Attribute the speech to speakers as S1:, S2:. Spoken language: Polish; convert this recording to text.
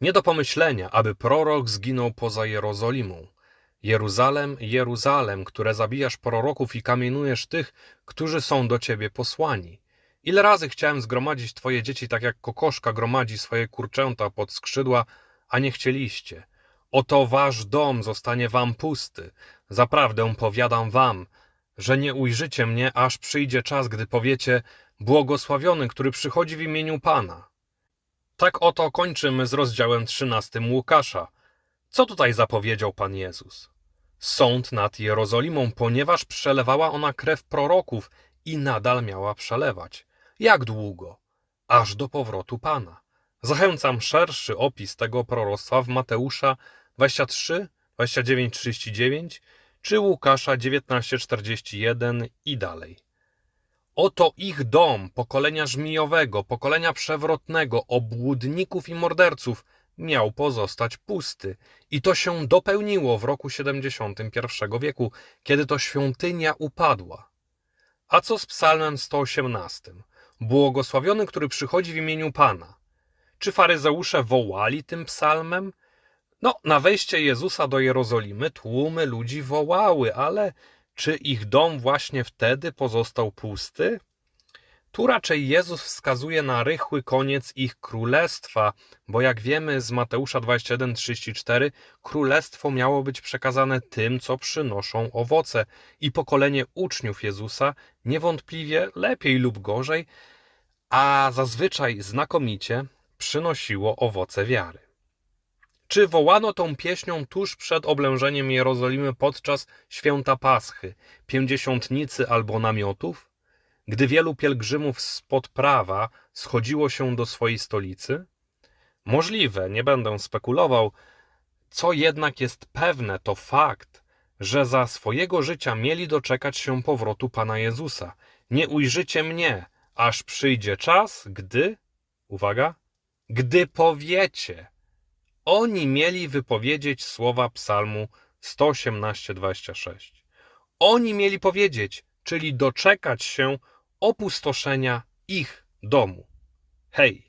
S1: Nie do pomyślenia, aby prorok zginął poza Jerozolimą. Jeruzalem, Jeruzalem, które zabijasz proroków i kamienujesz tych, którzy są do ciebie posłani. Ile razy chciałem zgromadzić twoje dzieci, tak jak kokoszka gromadzi swoje kurczęta pod skrzydła, a nie chcieliście. Oto wasz dom zostanie wam pusty. Zaprawdę powiadam wam, że nie ujrzycie mnie, aż przyjdzie czas, gdy powiecie, błogosławiony, który przychodzi w imieniu Pana. Tak oto kończymy z rozdziałem 13 Łukasza. Co tutaj zapowiedział Pan Jezus? Sąd nad Jerozolimą, ponieważ przelewała ona krew proroków i nadal miała przelewać. Jak długo? Aż do powrotu Pana. Zachęcam szerszy opis tego proroctwa w Mateusza 23, 29, 39 czy Łukasza 19, 41 i dalej. Oto ich dom, pokolenia żmijowego, pokolenia przewrotnego, obłudników i morderców, miał pozostać pusty. I to się dopełniło w roku 71 wieku, kiedy to świątynia upadła. A co z psalmem 118? Błogosławiony, który przychodzi w imieniu Pana. Czy faryzeusze wołali tym psalmem? No, na wejście Jezusa do Jerozolimy tłumy ludzi wołały, ale czy ich dom właśnie wtedy pozostał pusty? Tu raczej Jezus wskazuje na rychły koniec ich królestwa, bo jak wiemy z Mateusza 21:34, królestwo miało być przekazane tym, co przynoszą owoce, i pokolenie uczniów Jezusa niewątpliwie lepiej lub gorzej, a zazwyczaj znakomicie przynosiło owoce wiary. Czy wołano tą pieśnią tuż przed oblężeniem Jerozolimy podczas święta Paschy, pięćdziesiątnicy albo namiotów? Gdy wielu pielgrzymów spod prawa schodziło się do swojej stolicy? Możliwe, nie będę spekulował. Co jednak jest pewne, to fakt, że za swojego życia mieli doczekać się powrotu Pana Jezusa. Nie ujrzycie mnie, aż przyjdzie czas, gdy, uwaga, gdy powiecie. Oni mieli wypowiedzieć słowa Psalmu 118:26. Oni mieli powiedzieć, czyli doczekać się opustoszenia ich domu. Hej,